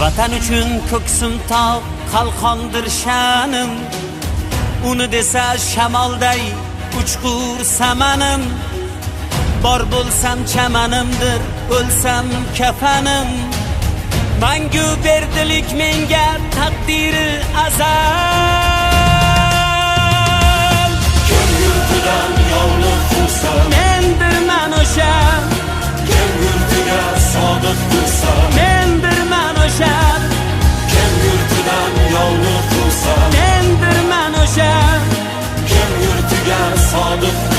Vatan üçün köksün tav kalkandır şanım. Unu dese şamalday uçkur samanım Bor bulsam çamanımdır ölsem kefenim Mangu berdilik menga takdiri azar sadık